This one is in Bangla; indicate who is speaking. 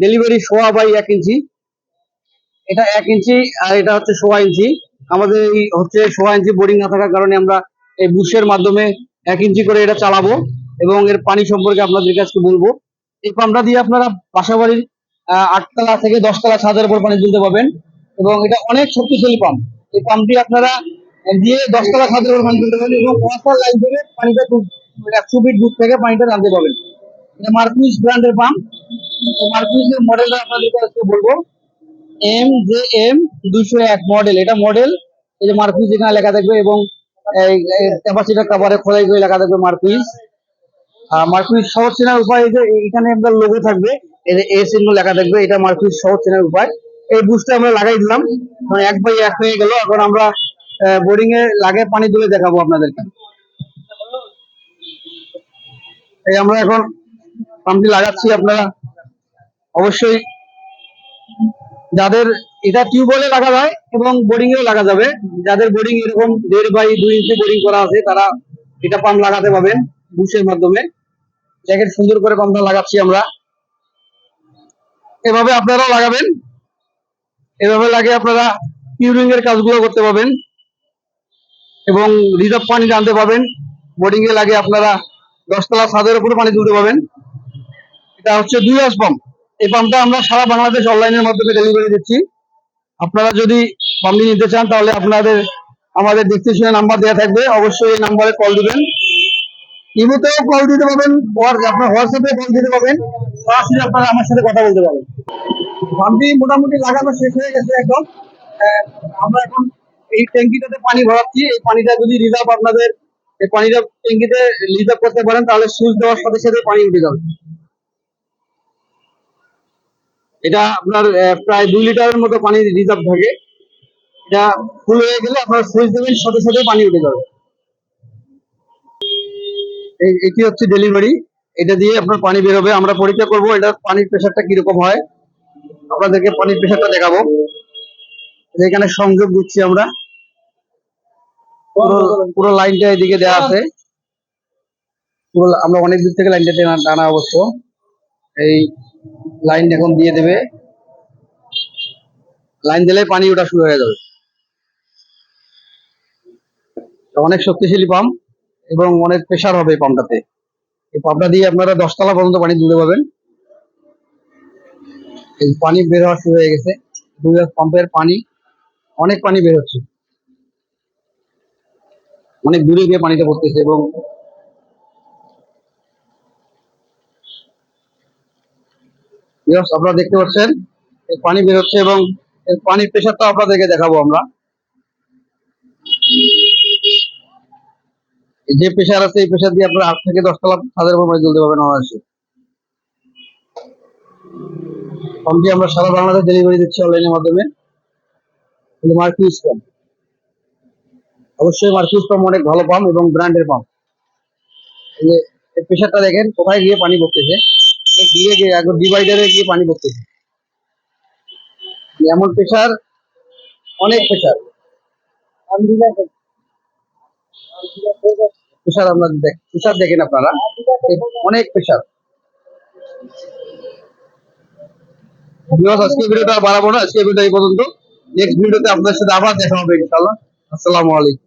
Speaker 1: ডেলিভারি সোয়া বাই এক ইঞ্চি। এটা এক ইঞ্চি আর এটা হচ্ছে ইঞ্চি। আমাদের এই হচ্ছে ইঞ্চি বোর্ডিং না থাকার কারণে আমরা এই বুশের মাধ্যমে এক ইঞ্চি করে এটা চালাবো। এবং এর পানি সম্পর্কে আপনাদের কাছে বলব। এই পাম্পটা দিয়ে আপনারা বাসাবাড়ির আটতলা থেকে দশতলা ছাদের উপর পানি তুলতে পারবেন এবং এটা অনেক শক্তিশালী পাম্প। এই পাম্পটি আপনারা দিয়ে দশতলা ছাদের উপর পানি তুলতে পারবেন এবং ওয়াটার লাইন থেকে পানিটা একশো ফিট দূর থেকে পানিটা টানতে পারবেন। এটা মার্কুইস ব্র্যান্ডের পাম্প। মার্কুইসের মডেলটা আপনাদেরকে আজকে বলব। এম জে এম দুইশো এক মডেল। এটা মডেল, এই যে মার্কুইস এখানে লেখা থাকবে এবং ক্যাপাসিটার কাভারে খোদাই করে লেখা থাকবে মার্কুইস। আর মার্কুইস সহজ চেনার উপায় যে এখানে আপনার লোগো থাকবে এ চিহ্ন লেখা থাকবে, এটা মার্কুইস সহজ চেনার উপায়। এই বুস্টটা আমরা লাগাই দিলাম মানে এক বাই এক হয়ে গেল। এখন আমরা বোর্ডিং এ লাগে পানি তুলে দেখাবো আপনাদেরকে। এই আমরা এখন পাম্পটি লাগাচ্ছি আপনারা। অবশ্যই যাদের, এটা টিউবওয়েলে লাগা যায় এবং বোরিং এও লাগা যাবে। যাদের বোরিং এরকম দেড় বাই দুই ইঞ্চি বোরিং করা আছে, তারা এটা পাম্প লাগাতে পাবেন বুশের মাধ্যমে। জ্যাকেট সুন্দর করে পাম্পটা লাগাচ্ছি আমরা। এভাবে আপনারা লাগাবেন। এভাবে লাগে আপনারা পিউরিং এর কাজগুলো করতে পারবেন। এবং রিজার্ভ পানি টানতে পাবেন বোর্ডিং এ লাগে আপনারা দশতলা ছাদের উপরে পানি তুলতে পারবেন। এটা হচ্ছে দুই হাস পাম্প এই পাম্পটা আমরা সারা বাংলাদেশ অনলাইনের মাধ্যমে ডেলিভারি দিচ্ছি। আপনারা যদি পাম্পটি নিতে চান, তাহলে আপনাদের, আমাদের ডিসক্রিপশনে নাম্বার দেওয়া থাকবে। অবশ্যই এই নাম্বারে কল দিবেন। ইমোতেও কল দিতে পারবেন আপনার হোয়াটসঅ্যাপে কল দিতে পারবেন সরাসরি আপনারা আমার সাথে কথা বলতে পারেন পাম্পটি মোটামুটি লাগানো শেষ হয়ে গেছে একদম। আমরা এখন এই ট্যাঙ্কিটাতে পানি ভরাচ্ছি। এই পানিটা যদি রিজার্ভ আপনাদের, এই পানিটা ট্যাঙ্কিতে রিজার্ভ করতে পারেন, তাহলে সুইচ দেওয়ার সাথে সাথে পানি উঠে যাবে। এটা আপনার প্রায় দুই লিটারের মতো পানি রিজার্ভ থাকে। এটা ফুল হয়ে গেলে আপনার সুইচ দেবেন, সাথে সাথে পানি উঠে যাবে। এটি হচ্ছে ডেলিভারি এটা দিয়ে আপনার পানি বেরোবে। আমরা পরীক্ষা করব এটা পানির প্রেশারটা কীরকম হয়। আপনাদেরকে পানির প্রেশারটা দেখাবো। এখানে সংযোগ দিচ্ছি আমরা। পুরো লাইনটা এদিকে দেওয়া আছে। পুরো আমরা অনেক দূর থেকে লাইনটা টানা টানা অবশ্য। এই লাইন এখন দিয়ে দেবে। লাইন দিলে পানি ওটা শুরু হয়ে যাবে। অনেক শক্তিশালী পাম্প এবং অনেক প্রেশার হবে এই পাম্পটাতে এই পাম্পটা দিয়ে আপনারা দশতলা পর্যন্ত পানি তুলতে পাবেন এই পানি বের হওয়া শুরু হয়ে গেছে। দুই পাম্পের পানি, অনেক পানি বের হচ্ছে। অনেক দূরে গিয়ে পানিটা পড়তেছে এবং আপনারা দেখতে পাচ্ছেন পানি বের হচ্ছে এবং পানির প্রেশারটা আপনাদেরকে দেখাবো আমরা এই যে প্রেশার আছে এই প্রেশার দিয়ে আপনারা আট থেকে দশ তলা ছাদের উপর পানি তুলতে পারবেন অনায়াসে। পাম্পটি আমরা সারা বাংলাদেশ ডেলিভারি দিচ্ছি অনলাইনের মাধ্যমে। মার্কিউস পাম্প অবশ্যই মার্কিউস পাম্প অনেক ভালো পাম্প এবং ব্র্যান্ডের পাম্প প্রেশারটা দেখেন, কোথায় গিয়ে পানি পড়তেছে? দিয়ে গিয়ে, একদম ডিভাইডারে গিয়ে পানি পড়তেছে। এমন প্রেশার অনেক প্রেশার প্রেশার আমরা প্রেশার দেখেন আপনারা। অনেক প্রেশার আজকে ভিডিওটা বাড়াবো না। আজকে ভিডিও এই পর্যন্ত। নেক্সট ভিডিওতে আপনার সাথে আবার দেখা হবে ইনশাআল্লাহ। আসসালামু আলাইকুম।